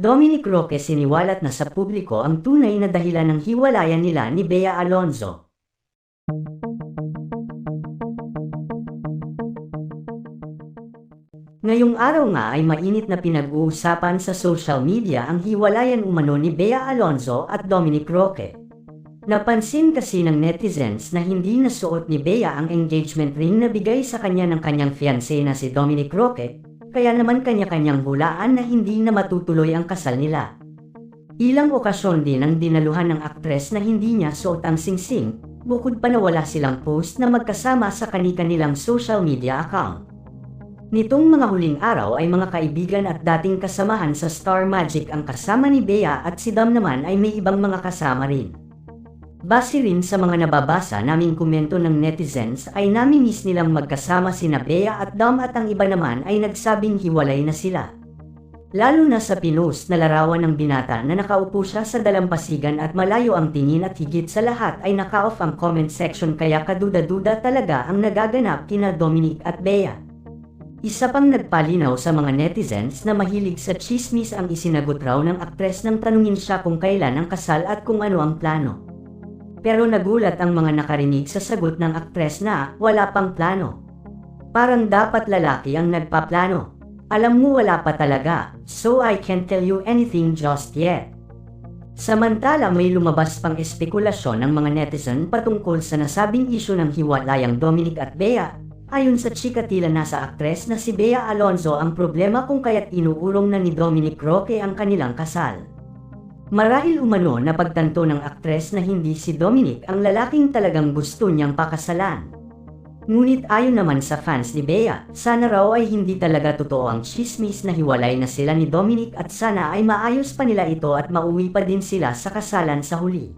Dominic Roque siniwalat na sa publiko ang tunay na dahilan ng hiwalayan nila ni Bea Alonzo. Ngayong araw nga ay mainit na pinag-uusapan sa social media ang hiwalayan umano ni Bea Alonzo at Dominic Roque. Napansin kasi ng netizens na hindi nasuot ni Bea ang engagement ring na bigay sa kanya ng kanyang fiancé na si Dominic Roque, kaya naman kanya-kanyang hulaan na hindi na matutuloy ang kasal nila. Ilang okasyon din ang dinaluhan ng aktres na hindi niya suot ang singsing, bukod pa na wala silang post na magkasama sa kani-kanilang social media account. Nitong mga huling araw ay mga kaibigan at dating kasamahan sa Star Magic ang kasama ni Bea at si Dam naman ay may ibang mga kasama rin. Base rin sa mga nababasa naming komento ng netizens ay namimiss nilang magkasama sina Bea at Dam at ang iba naman ay nagsabing hiwalay na sila. Lalo na sa pinost na larawan ng binata na nakaupo siya sa dalampasigan at malayo ang tingin at higit sa lahat ay naka-off ang comment section kaya kaduda-duda talaga ang nagaganap kina Dominic at Bea. Isa pang nagpalinaw sa mga netizens na mahilig sa chismis ang isinagot raw ng aktres nang tanungin siya kung kailan ang kasal at kung ano ang plano. Pero nagulat ang mga nakarinig sa sagot ng aktres na wala pang plano. Parang dapat lalaki ang nagpaplano. Alam mo wala pa talaga, so I can't tell you anything just yet. Samantala may lumabas pang espekulasyon ng mga netizen patungkol sa nasabing isyu ng hiwalayang Dominic at Bea Ayon sa chika tila nasa aktres na si Bea Alonzo ang problema kung kaya't inuurong na ni Dominic Roque ang kanilang kasal. Marahil umano na pagtanto ng aktres na hindi si Dominic ang lalaking talagang gusto niyang pakasalan. Ngunit ayon naman sa fans ni Bea, sana raw ay hindi talaga totoo ang chismis na hiwalay na sila ni Dominic at sana ay maayos pa nila ito at mauwi pa din sila sa kasalan sa huli.